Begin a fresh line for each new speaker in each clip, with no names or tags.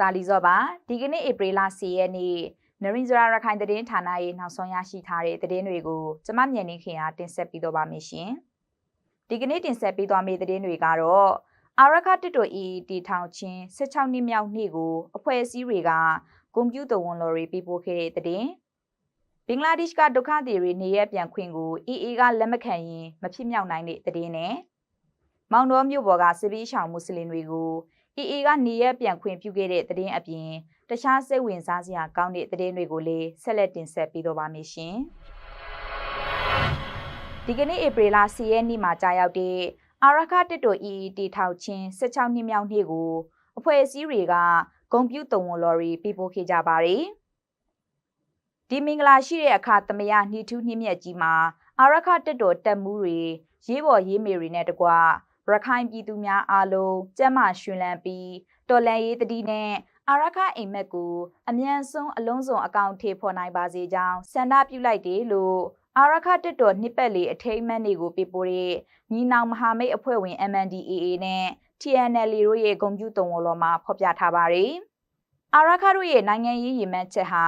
တာလီဇော့ပါဒီကနေ့ဧပြီလ10ရက်နေ့နရင်ဇရာရခိုင်သတင်းဌာနရဲ့နောက်ဆုံးရရှိထားတဲ့သတင်းတွေကိုကျမမြန်နေခင်အားတင်ဆက်ပေးတော့ပါမယ်ရှင်ဒီကနေ့တင်ဆက်ပေးသွားမယ့်သတင်းတွေကတော့အာရခတစ်တို EET ထောင်ချင်း16နှစ်မြောက်နေ့ကိုအဖွဲ့အစည်းတွေကကွန်ပျူတာဝန်လော်တွေပြပို့ခဲ့တဲ့သတင်းဘင်္ဂလားဒေ့ရှ်ကဒုက္ခသည်တွေနေရပြန်ခွင့်ကို EE ကလက်မခံရင်မဖြစ်မြောက်နိုင်တဲ့သတင်းနဲ့မောင်တော်မြို့ပေါ်ကစစ်ပေးရှောင်မွတ်စလင်တွေကို AA ကနေရပြန်ခွင့်ပြုခဲ့တဲ့သတင်းအပြင်တခြားစိတ်ဝင်စားစရာကောင်းတဲ့သတင်းတွေကိုလည်းဆက်လက်တင်ဆက်ပေးတော့ပါမယ်ရှင်။ဒီကနေ့ဧပြီလ10ရက်နေ့မှာကြာရောက်တဲ့အာရခတစ်တို EET ထောက်ချင်း16နှစ်မြောက်နေ့ကိုအဖွဲ့အစည်းတွေကဂုံပြူတုံဝန်လော်ရီပြပို့ခဲ့ကြပါတယ်။ဒီမင်္ဂလာရှိတဲ့အခါသမယနှီထူးနှိမ့်မြက်ကြီးမှာအာရခတစ်တိုတက်မှုတွေရေးပေါ်ရေးမေတွေနဲ့တကွ ရခိုင်ပြည်သူများအားလုံးကျန်းမာရှင်လန်းပြီးတော်လန်ရေးတတိနဲ့အာရခအိမ်မက်ကိုအမြန်ဆုံးအလုံးစုံအကောင့်ထေဖော်နိုင်ပါစေကြောင်းဆန္ဒပြုလိုက်တယ်လို့အာရခတက်တော်နှစ်ပတ်လေးအထိမ်းအမှတ်တွေကိုပြပို့တဲ့ညီနောင်မဟာမိတ်အဖွဲ့ဝင် MNDAA နဲ့ TNL တို့ရဲ့ဂုံပြူတုံဝလော်မှာဖော်ပြထားပါတယ်။အာရခတို့ရဲ့နိုင်ငံရေးရည်မှန်းချက်ဟာ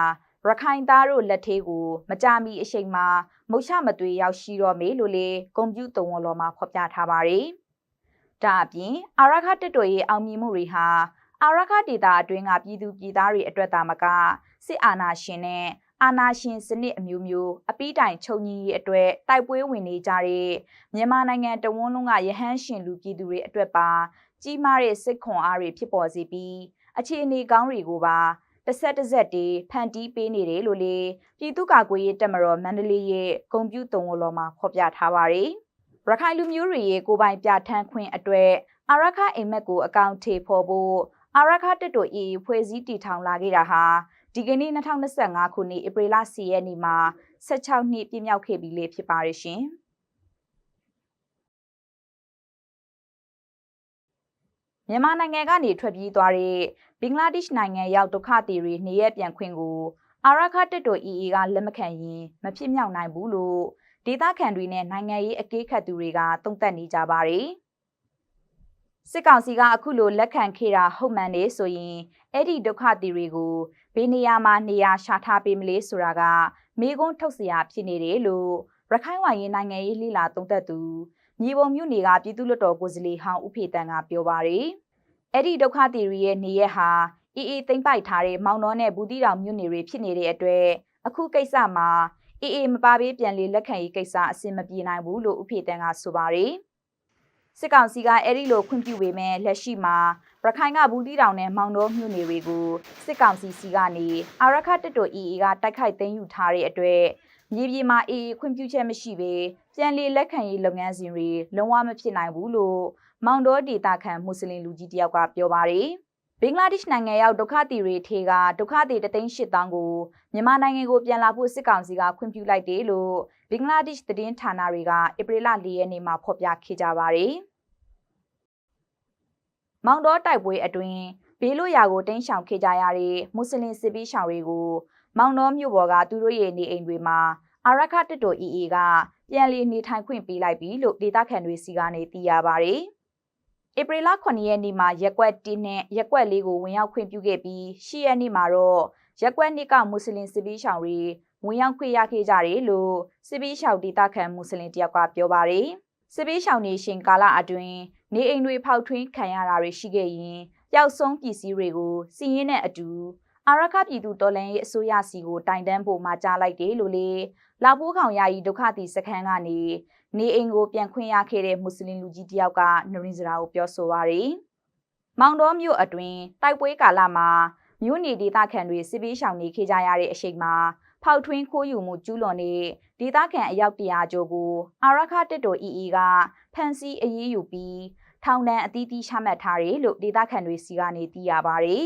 ရခိုင်သားတို့လက်သေးကိုမကြမီအချိန်မှာမုတ်ချမသွေးရောက်ရှိတော့မေလို့လေဂုံပြူတုံဝလော်မှာဖော်ပြထားပါတယ်။ ဒါအပြင်အာရခတက်တော်ရဲ့အောင်မြင်မှုတွေဟာအာရခဒေတာအတွင်းကပြည်သူပြည်သားတွေအတွက်သာမကစစ်အာဏာရှင်နဲ့အာဏာရှင်စနစ်အမျိုးမျိုးအပိတိုင်ချုပ်ညီရေးအတွက်တိုက်ပွဲဝင်နေကြတဲ့မြန်မာနိုင်ငံတဝန်းလုံးကရဟန်းရှင်လူပြည်သူတွေအတွက်ပါ ကြီးမားတဲ့စစ်ခွန်အားတွေဖြစ်ပေါ်စေပြီးအခြေအနေကောင်းတွေကိုပါတစ်ဆက်တစ်ဆက်တည်းဖန်တီးပေးနေတယ်လို့လေပြည်သူ့ကာကွယ်ရေးတပ်မတော်မန္တလေးရဲ့ဂုံပြူတုံဝလော်မှာဖော်ပြထားပါတယ်။ ရခိုင်လူမျိုးတွေရဲ့ကိုပိုင်ပြဋ္ဌာန်းခွင့်အတွက်အာရခအိမ်မက်ကိုအကောင့်ထေဖော်ဖို့အာရခတက်တို့ EE ဖွဲ့စည်းတည်ထောင်လာခဲ့တာဟာဒီကနေ့2025ခုနှစ်ဧပြီလ10ရက်နေ့မှာ16နှစ်ပြည့်မြောက်ခဲ့ပြီလေဖြစ်ပါရရှင်မြန်မာနိုင်ငံကနေထွက်ပြေးသွားတဲ့ဘင်္ဂလားဒေ့ရှ်နိုင်ငံရောက်ဒုက္ခသည်တွေနေရပြန်ခွင့်ကိုအာရခတက်တို့ EE ကလက်မခံရင်မဖြစ်မြောက်နိုင်ဘူးလို့ ဒေသခံတွေနဲ့နိုင်ငံရေးအကဲခတ်သူတွေကသုံးသပ်နေကြပါတယ်။စစ်ကောင်စီကအခုလိုလက်ခံခဲ့တာဟုတ်မှန်နေဆိုရင်အဲ့ဒီဒုက္ခသည်တွေကိုဘယ်နေရာမှာနေရာရှာထားပေးမလဲဆိုတာကမေးခွန်းထုတ်စရာဖြစ်နေတယ်လို့ရခိုင်ဝိုင်ရေးနိုင်ငံရေးလှိလာသုံးသပ်သူမြေပုံမြို့နယ်ကပြည်သူ့လွှတ်တော်ကိုယ်စားလှယ်ဟောင်းဦးဖေတန်ကပြောပါတယ်။အဲ့ဒီဒုက္ခသည်တွေရဲ့နေရက်ဟာအေးအေးသိမ့်ပိုက်ထားတဲ့မောင်နှောနဲ့ဘူးတီတောင်မြို့နယ်တွေဖြစ်နေတဲ့အတွက်အခုကိစ္စမှာ အေးအေးမပါပေးပြန်လေလက်ခံရေးကိစ္စအဆင်မပြေနိုင်ဘူးလို့ဥဖေတန်းကဆိုပါတယ်စစ်ကောင်စီကအဲ့ဒီလိုခွင့်ပြုပေမဲ့လက်ရှိမှာရခိုင်ကဘူးတီတောင်နဲ့မောင်တော်မြို့နယ်တွေကိုစစ်ကောင်စီစီကနေအာရခတက်တို EE ကတိုက်ခိုက်သိမ်းယူထားတဲ့အတွက်မြေပြင်မှာ EE ခွင့်ပြုချက်မရှိဘဲပြန်လေလက်ခံရေးလုပ်ငန်းစဉ်တွေလုံးဝမဖြစ်နိုင်ဘူးလို့မောင်တော်ဒေတာခန်မွတ်စလင်လူကြီးတယောက်ကပြောပါတယ်။ ဘင်္ဂလားဒေ့ရှ်နိုင်ငံရောက်ဒုက္ခသည်တွေထေကဒုက္ခသည်တသိန်း၈တောင်းကိုမြန်မာနိုင်ငံကိုပြန်လာဖို့စစ်ကောင်စီကခွင့်ပြုလိုက်တယ်လို့ဘင်္ဂလားဒေ့ရှ်သတင်းဌာနတွေကဧပြီလ၄ရက်နေ့မှာဖော်ပြခဲ့ကြပါတယ်။မောင်တော်တိုက်ပွဲအတွင်းဘေးလွတ်ရာကိုတင်းရှောင်ခဲ့ကြရတဲ့မွတ်စလင်စစ်ပေးရှောင်တွေကိုမောင်တော်မြို့ပေါ်ကသူတို့ရဲ့နေအိမ်တွေမှာအာရခတစ်တို EE ကပြန်လည်နေထိုင်ခွင့်ပေးလိုက်ပြီလို့ဒေသခံတွေစီကနေသိရပါတယ်။ ဧပြီလ9ရက်နေ့မှာရက်ကွက်1နဲ့ရက်ကွက်4ကိုဝင်ရောက်ခွင့်ပြုခဲ့ပြီး10ရက်နေ့မှာတော့ရက်ကွက်2ကမွတ်စလင်စစ်ပီးရှောင်တွေဝင်ရောက်ခွင့်ရခဲ့ကြတယ်လို့စစ်ပီးရှောင်ဒေသခံမွတ်စလင်တယောက်ကပြောပါတယ်။စစ်ပီးရှောင်နေရှင်ကာလအတွင်းနေအိမ်တွေဖောက်ထွင်းခံရတာတွေရှိခဲ့ရင်ပျောက်ဆုံးပစ္စည်းတွေကိုစီးရင်နဲ့အတူအာရခပြည်သူတော်လှန်ရေးအစိုးရစီကိုတိုင်တန်းဖို့မှာကြားလိုက်တယ်လို့လေလောက်ဖိုးခေါင်ယာယီဒုက္ခသည်စခန်းကနေ နေအိမ်ကိုပြန်ခွင့်ရခဲ့တဲ့မွတ်စလင်လူကြီးတယောက်ကနရင်းစရာကိုပြောဆိုပါရယ်မောင်တော်မြို့အတွင်းတိုက်ပွဲကာလမှာမြို့နေဒေသခံတွေစစ်ပေးရှောင်နေခဲ့ကြရတဲ့အချိန်မှာဖောက်ထွင်းခိုးယူမှုကျူးလွန်တဲ့ဒေသခံအယောက်တရာကျော်ကိုအာရခတစ်တော် EE ကဖမ်းဆီးအရေးယူပြီးထောင်ဒဏ်အသီးသီးချမှတ်ထားတယ်လို့ဒေသခံတွေစီကနေသိရပါဗျ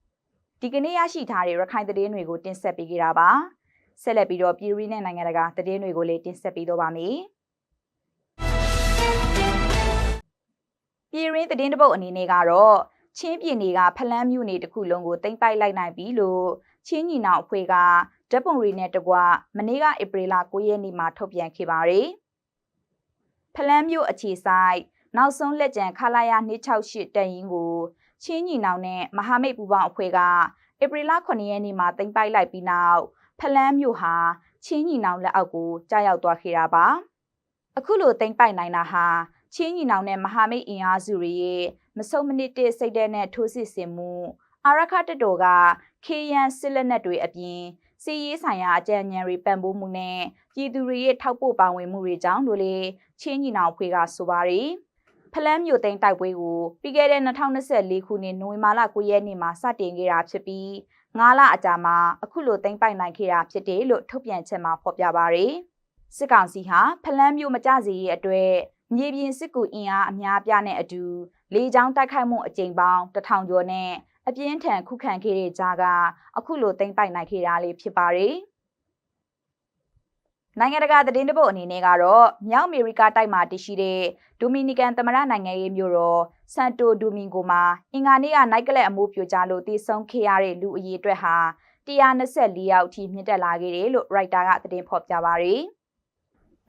။ဒီကနေ့ရရှိထားတဲ့ရခိုင်သတင်းတွေကိုတင်ဆက်ပေးကြတာပါ။ဆက်လက်ပြီးတော့ပြည်ရင်းနဲ့နိုင်ငံတကာသတင်းတွေကိုလည်းတင်ဆက်ပေးတော့ပါမယ်။ ပြည်ရင်းသတင်းတပုတ်အနေနဲ့ကတော့ချင်းပြည်နယ်ကဖလန်းမြို့နယ်တစ်ခုလုံးကိုတင်ပိုက်လိုက်နိုင်ပြီလို့ချင်းညီနောင်အဖွဲ့ကဓာတ်ပုံတွေနဲ့တကွမနေ့ကဧပြီလ9ရက်နေ့မှာထုတ်ပြန်ခဲ့ပါတယ်။ဖလန်းမြို့အခြေဆိုင်နောက်ဆုံးလက်ကျန်ခလာရ268တန်ရင်ကိုချင်းညီနောင်နဲ့မဟာမိတ်ပူးပေါင်းအဖွဲ့ကဧပြီလ9ရက်နေ့မှာတင်ပိုက်လိုက်ပြီးနောက်ဖလန်းမြို့ဟာချင်းညီနောင်လက်အောက်ကိုကြားရောက်သွားခဲ့တာပါအခုလိုတင်ပိုက်နိုင်တာဟာ ချင်းညီနောင်နဲ့မဟာမိတ်အင်အားစုတွေရဲ့မဆုံမနစ်တဲ့စိတ်ဓာတ်နဲ့ထိုးစစ်ဆင်မှုအာရခတက်တော်ကခေယန်စစ်လက်နက်တွေအပြင်စီရေးဆိုင်ရာအကြံဉာဏ်တွေပံ့ပိုးမှုနဲ့ပြည်သူတွေရဲ့ထောက်ပို့ပါဝင်မှုတွေကြောင့်လို့လေချင်းညီနောင်ဖွဲ့ကဆိုပါတယ်ဖလန်းမြို့သိမ်းတိုက်ပွဲကိုပြီးခဲ့တဲ့2024ခုနှစ်နိုဝင်ဘာလ9ရက်နေ့မှာစတင်ခဲ့တာဖြစ်ပြီး9လအကြာမှာအခုလိုသိမ်းပိုက်နိုင်ခဲ့တာဖြစ်တယ်လို့ထုတ်ပြန်ချက်မှာဖော်ပြပါရယ်စစ်ကောင်စီဟာဖလန်းမြို့မကြစီရဲ့အတွက် မြေပြင်စစ်ကူအင်အားအများပြားနဲ့အတူလေကြောင်းတိုက်ခိုက်မှုအကြိမ်ပေါင်းတထောင်ကျော်နဲ့အပြင်းထန်ခုခံခဲ့တဲ့ကြားကအခုလိုသိမ်းပိုက်နိုင်ခဲ့တာလေးဖြစ်ပါတယ်။နိုင်ငံတကာသတင်းတပုတ်အနေနဲ့ကတော့မြောက်အမေရိကတိုက်မှာတည်ရှိတဲ့ဒိုမီနီကန်သမ္မတနိုင်ငံရဲ့မြို့တော်ဆန်တိုဒိုမင်ဂိုမှာအင်္ဂါနေ့ကနိုက်ကလပ်အမိုးပြိုကျလို့တည်ဆုံခဲ့ရတဲ့လူအရေအတွက်ဟာ124ယောက်အထိမြင့်တက်လာခဲ့တယ်လို့ရိုက်တာကသတင်းဖော်ပြပါရယ်။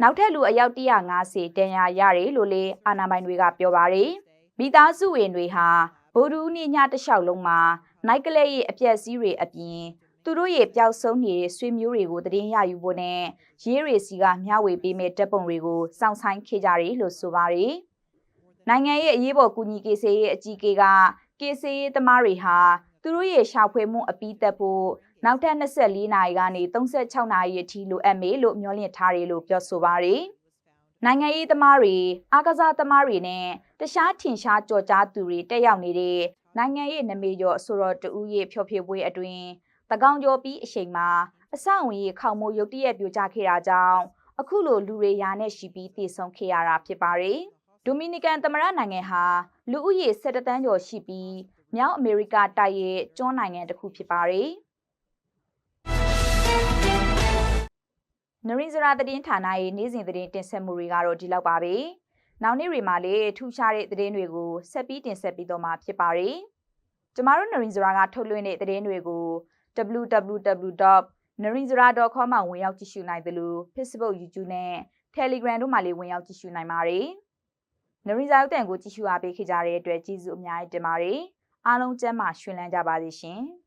နောက်ထပ်လူအယောက်150တန်ရာရတယ်လို့လေအာနာပိုင်တွေကပြောပါရယ်။မိသားစုဝင်တွေဟာဗိုလ်ဒူးနေ့ညတစ်လျှောက်လုံးမှာနိုက်ကလေးရဲ့အပြက်စီးတွေအပြင်သူတို့ရဲ့ပျောက်ဆုံးနေတဲ့ဆွေမျိုးတွေကိုတည်င်းရယူဖို့နဲ့ရေးရီစီကမျှဝေပေးမဲ့တပ်ပုံတွေကိုစောင့်ဆိုင်ခဲ့ကြတယ်လို့ဆိုပါတယ်။နိုင်ငံရဲ့အရေးပေါ်ကူညီကေဆေးရဲ့အကြီးအကဲကကေဆေးသမားတွေဟာသူတို့ရဲ့ရှာဖွေမှုအပြီးသက်ဖို့ နောက်ထပ်24နာရီကနေ36နာရီအထိလိုအပ်မေလို့မျှော်လင့်ထားတယ်လို့ပြောဆိုပါတယ်။နိုင်ငံရေးသမားတွေအားကစားသမားတွေနဲ့တခြားထင်ရှားကြော်ကြားသူတွေတက်ရောက်နေတဲ့နိုင်ငံရေးနမေကျော်အဆိုတော်တူရဲ့ဖျော်ဖြေပွဲအတွင်းတကောင်ကျော်ပြီးအချိန်မှာအဆောက်အုံကြီးခေါမိုးရုတ်တရက်ပြိုကျခဲ့တာကြောင့်အခုလိုလူတွေရာနဲ့ရှိပြီးတည်ဆုံခဲ့ရတာဖြစ်ပါတယ်။ဒိုမီနီကန်သမ္မတနိုင်ငံဟာလူဦးရေ17တန်းကျော်ရှိပြီးမြောက်အမေရိကတိုက်ရဲ့ကျွန်းနိုင်ငံတစ်ခုဖြစ်ပါတယ်။ နရင်းစရာသတင်းဌာနရဲ့နေ့စဉ်သတင်းတင်ဆက်မှုတွေကတော့ဒီလောက်ပါပဲ။နောက်နေ့တွေမှာလည်းထူးခြားတဲ့သတင်းတွေကိုဆက်ပြီးတင်ဆက်ပြီးတော့မှာဖြစ်ပါတယ်။ကျမတို့နရင်းစရာကထုတ်လွှင့်တဲ့သတင်းတွေကို www.narinzara.com မှာဝင်ရောက်ကြည့်ရှုနိုင်သလို Facebook, YouTube နဲ့ Telegram တို့မှာလည်းဝင်ရောက်ကြည့်ရှုနိုင်ပါတယ်။နရင်ဇာရုပ်တန်ကိုကြည့်ရှုအားပေးခဲ့ကြတဲ့အတွက်ကျေးဇူးအများကြီးတင်ပါတယ်။အားလုံးကျမ်းမာရွှင်လန်းကြပါစေရှင်။